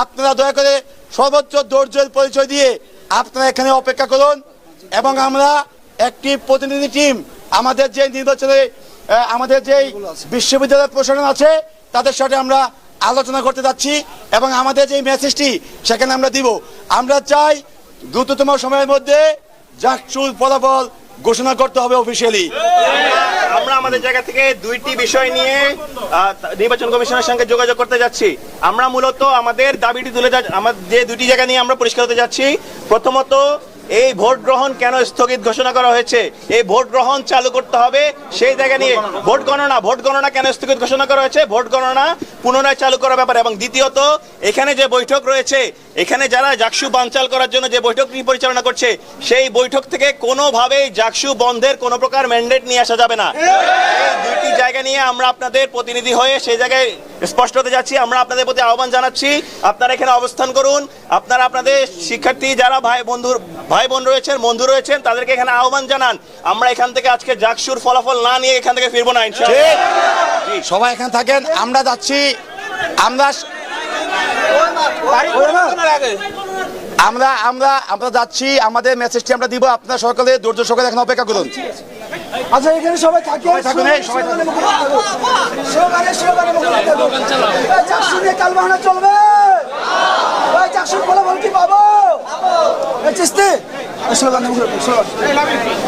আপনারা দয়া করে সর্বোচ্চ ধৈর্যের পরিচয় দিয়ে আপনারা এখানে অপেক্ষা করুন এবং আমরা একটি প্রতিনিধি টিম আমাদের যে নির্বাচনে আমাদের যে বিশ্ববিদ্যালয়ের প্রশাসন আছে, তাদের সাথে আমরা আলোচনা করতে যাচ্ছি এবং আমাদের যে মেসেজটি সেখানে আমরা দিব। আমরা চাই দ্রুততম সময়ের মধ্যে জাকসুর ফলাফল ঘোষণা করতে হবে অফিসিয়ালি আমরা আমাদের জায়গা থেকে দুইটি বিষয় নিয়ে নির্বাচন কমিশনের সঙ্গে যোগাযোগ করতে যাচ্ছি। আমরা মূলত আমাদের দাবিটি তুলে যা আমার যে দুটি জায়গা নিয়ে আমরা পরিষ্কার হতে যাচ্ছি, প্রথমত এই ভোট গ্রহণ কেন স্থগিত ঘোষণা করা হয়েছে? এই ভোট গ্রহণ চালু করতে হবে সেই জায়গা নিয়ে। ভোট গণনা। ভোট গণনা কেন স্থগিত ঘোষণা করা হয়েছে? ভোট গণনা পুনরায় চালু করার ব্যাপারে। এবং দ্বিতীয়ত এখানে যে বৈঠক রয়েছে এখানে যারা জাকসু বানচাল করার জন্য যে বৈঠকটি পরিচালনা করছে সেই বৈঠক থেকে কোনোভাবেই জাকসু বন্ধের কোনো প্রকার ম্যান্ডেট নিয়ে আসা যাবে না। নিয়ে আমরা আপনাদের প্রতিনিধি হয়ে সেই জায়গায় স্পষ্ট হতে যাচ্ছি। আমরা আপনাদের প্রতি আহ্বান জানাচ্ছি আপনারা এখানে অবস্থান করুন। আপনারা আপনাদের শিক্ষার্থী যারা ভাই বন্ধু ভাই বোন রয়েছেন বন্ধু রয়েছেন তাদেরকে এখানে আহ্বান জানান। আমরা এখান থেকে আজকে জাকসুর ফলাফল না নিয়ে এখান থেকে ফিরবো না সবাই এখানে থাকেন আমরা যাচ্ছি। আমরা আমরা আমরা আমরা যাচ্ছি আমাদের মেসেজটি আমরা দিব আপনার সকালে ধৈর্য সকালে এখন অপেক্ষা করুন। আচ্ছা এখানে সবাই থাকি? থাকুন, সবাই থাকুন। স্লোগানে স্লোগানে মুখে থাকুন এই চাকসু নিয়ে কাল বাহানা চলবে। ওই চাকসুর ফলাফল কি পাবো? চিস্তি। স্লোগানে স্লোগান